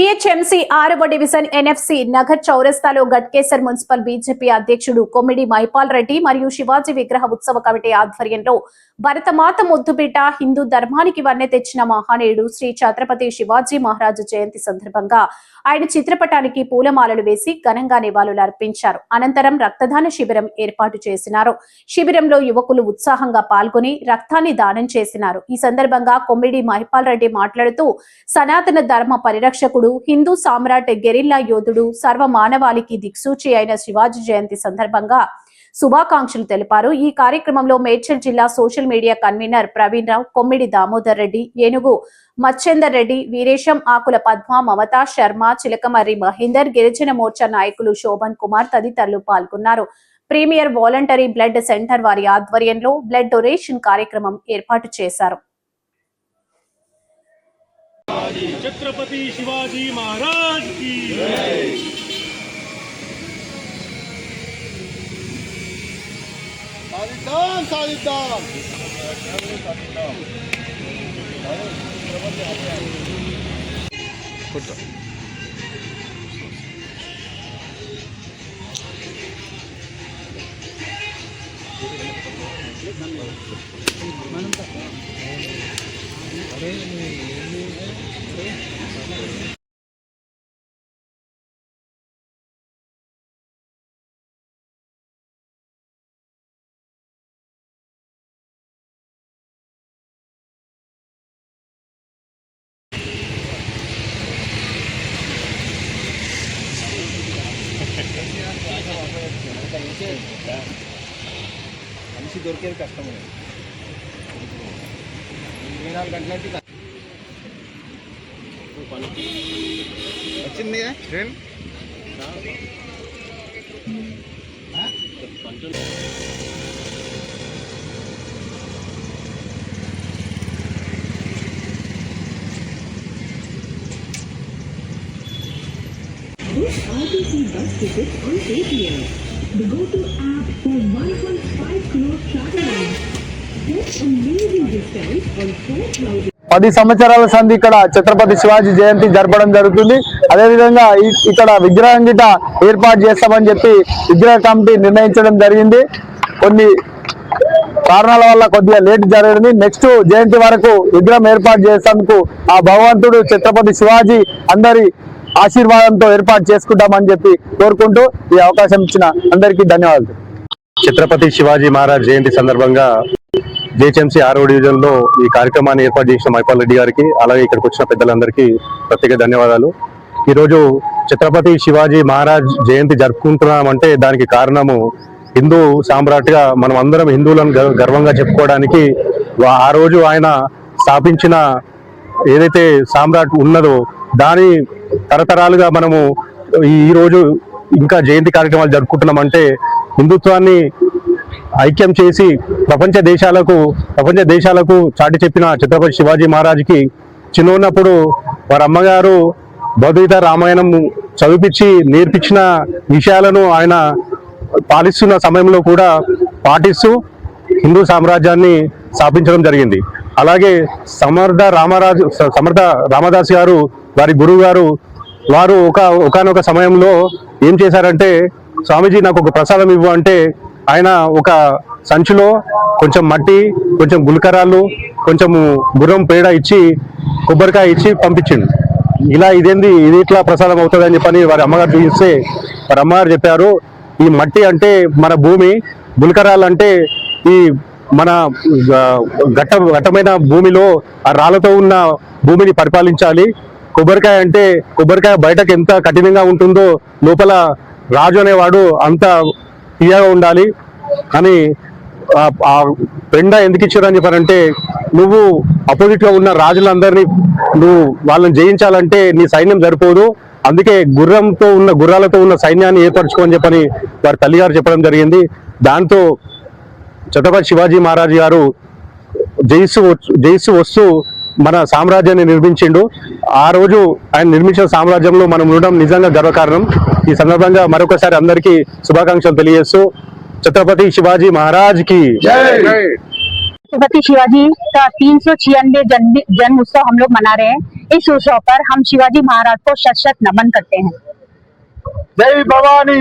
GHMC ఆరవ division NFC Nagar చౌరస్తాలో Ghatkesar municipal BJP అధ్యక్షుడు కొమ్మిడి మైపాల్ రెడ్డి మరియు శివాజీ విగ్రహ ఉత్సవ కమిటీ ఆధ్వర్యంలో భరతమాత ముద్దుబిడ్డ హిందూ ధర్మానికి వన్నె తెచ్చిన మహానీయుడు శ్రీ ఛత్రపతి శివాజీ మహారాజు జయంతి సందర్భంగా ఆయన చిత్రపటానికి పూలమాలలు వేసి ఘనంగా నివాళులు అర్పించారు. అనంతరం రక్తదాన శిబిరం ఏర్పాటు చేసినారు. శిబిరంలో యువకులు ఉత్సాహంగా పాల్గొని రక్తాన్ని దానం చేసినారు. ఈ సందర్భంగా కొమ్మిడి మహిపాల్ రెడ్డి మాట్లాడుతూ సనాతన ధర్మ పరిరక్షకుడు హిందూ సామ్రాట్ గెరిల్లా యోధుడు సర్వ మానవాళికి దిక్సూచి అయిన శివాజీ జయంతి సందర్భంగా శుభాకాంక్షలు తెలిపారు. ఈ కార్యక్రమంలో మేడ్చల్ జిల్లా social media convener Praveen Rao Kommidi Damodar Reddy Enugu Machender Reddy Veeresham ఆకుల పద్మ మమత శర్మ చిలకమర్రి మహేందర్ గిరిజన మోర్చా నాయకులు శోభన్ కుమార్ తదితరులు పాల్గొన్నారు. ప్రీమియర్ వాలంటరీ బ్లడ్ సెంటర్ వారి ఆధ్వర్యంలో బ్లడ్ డొనేషన్ కార్యక్రమం ఏర్పాటు చేశారు. छत्रपति शिवाजी महाराज की साधिदान साधिदान మనిషి దొరికేది కష్టం ఇరవై నాలుగు గంటలంటే. వచ్చింది train Book RTC bus tickets on ATM. The GoTo app for 1.5 crore travelers. Get amazing discounts on 4,000 పది సంవత్సరాల సంధి ఇక్కడ ఛత్రపతి శివాజీ జయంతి జరపడం జరుగుతుంది అదేవిధంగా ఇక్కడ విగ్రహం గిట ఏర్పాటు చేస్తామని చెప్పి విగ్రహ కమిటీ నిర్ణయించడం జరిగింది కొన్ని కారణాల వల్ల కొద్దిగా లేట్ జరిగింది నెక్స్ట్ జయంతి వరకు విగ్రహం ఏర్పాటు చేసేందుకు ఆ భగవంతుడు ఛత్రపతి శివాజీ అందరి ఆశీర్వాదంతో ఏర్పాటు చేసుకుంటామని చెప్పి కోరుకుంటూ ఈ అవకాశం ఇచ్చిన అందరికీ ధన్యవాదాలు. ఛత్రపతి శివాజీ మహారాజ్ జయంతి సందర్భంగా జిహెచ్ఎంసీ ఆరో డివిజన్లో ఈ కార్యక్రమాన్ని ఏర్పాటు చేసిన మైపాల్ రెడ్డి గారికి అలాగే ఇక్కడికి వచ్చిన పెద్దలందరికీ ప్రత్యేక ధన్యవాదాలు. ఈరోజు ఛత్రపతి శివాజీ మహారాజ్ జయంతి జరుపుకుంటున్నామంటే దానికి కారణము హిందూ సామ్రాట్గా మనం అందరం హిందువులను గర్వంగా చెప్పుకోవడానికి ఆ రోజు ఆయన స్థాపించిన ఏదైతే సామ్రాట్ ఉన్నదో దాని తరతరాలుగా మనము ఈరోజు ఇంకా జయంతి కార్యక్రమాలు జరుపుకుంటున్నామంటే హిందుత్వాన్ని ఐక్యం చేసి ప్రపంచ దేశాలకు ప్రపంచ దేశాలకు చాటి చెప్పిన ఛత్రపతి శివాజీ మహారాజ్కి చిన్నప్పుడు వారి అమ్మగారు భగవద్గీత రామాయణం చదివిపించి నేర్పించిన విషయాలను ఆయన పాలిస్తున్న సమయంలో కూడా పాటిస్తూ హిందూ సామ్రాజ్యాన్ని స్థాపించడం జరిగింది. అలాగే సమర్థ రామరాజు స- సమర్థ రామదాస్ గారు వారి గురువు గారు వారు ఒక ఒకనొక సమయంలో ఏం చేశారంటే స్వామీజీ నాకు ఒక ప్రసాదం ఇవ్వు అంటే ఆయన ఒక సంచిలో కొంచెం మట్టి కొంచెం గుల్కరాళ్ళు కొంచెం గుర్రం పేడ ఇచ్చి కొబ్బరికాయ ఇచ్చి పంపించిండు. ఇలా ఇదేంది ఇది ఇట్లా ప్రసాదం అవుతుంది అని చెప్పని వారి అమ్మగారు చూపిస్తే వారి అమ్మగారు చెప్పారు ఈ మట్టి అంటే మన భూమి గుల్కరాలు అంటే ఈ మన ఆ, ఘట్ట ఘట్టమైన భూమిలో ఆ రాళ్ళతో ఉన్న భూమిని పరిపాలించాలి. కొబ్బరికాయ అంటే కొబ్బరికాయ బయటకు ఎంత కఠినంగా ఉంటుందో లోపల రాజు అనేవాడు అంత తీయగా ఉండాలి. అని ఆ- పెండ ఎందుకు ఇచ్చారని చెప్పారంటే నువ్వు అపోజిట్ ఉన్న రాజులందరినీ నువ్వు వాళ్ళని జయించాలంటే నీ సైన్యం సరిపోదు. అందుకే గుర్రంతో ఉన్న గుర్రాలతో ఉన్న సైన్యాన్ని ఏర్పరచుకోని చెప్పని వారి తల్లిగారు చెప్పడం జరిగింది. దాంతో ఛత్రపతి శివాజీ మహారాజ్ గారు జయిస్తూ వచ్చు- జయిస్తూ వస్తూ మన సామ్రాజ్యాన్ని నిర్మించిండు ఆ రోజు ఆయన నిర్మించిన సామ్రాజ్యంలో మనం ఉండడం నిజంగా గర్వకారణం ఈ సందర్భంగా మరొకసారి అందరికీ శుభాకాంక్షలు తెలియజేస్తూ ఛత్రపతి శివాజీ మహారాజ్ కి छत्रपति शिवाजी का तीन सौ छियानवे जन्म जन्म उत्सव हम लोग मना रहे हैं इस उत्सव पर हम शिवाजी महाराज को शत शत नमन करते हैं జై భవానీ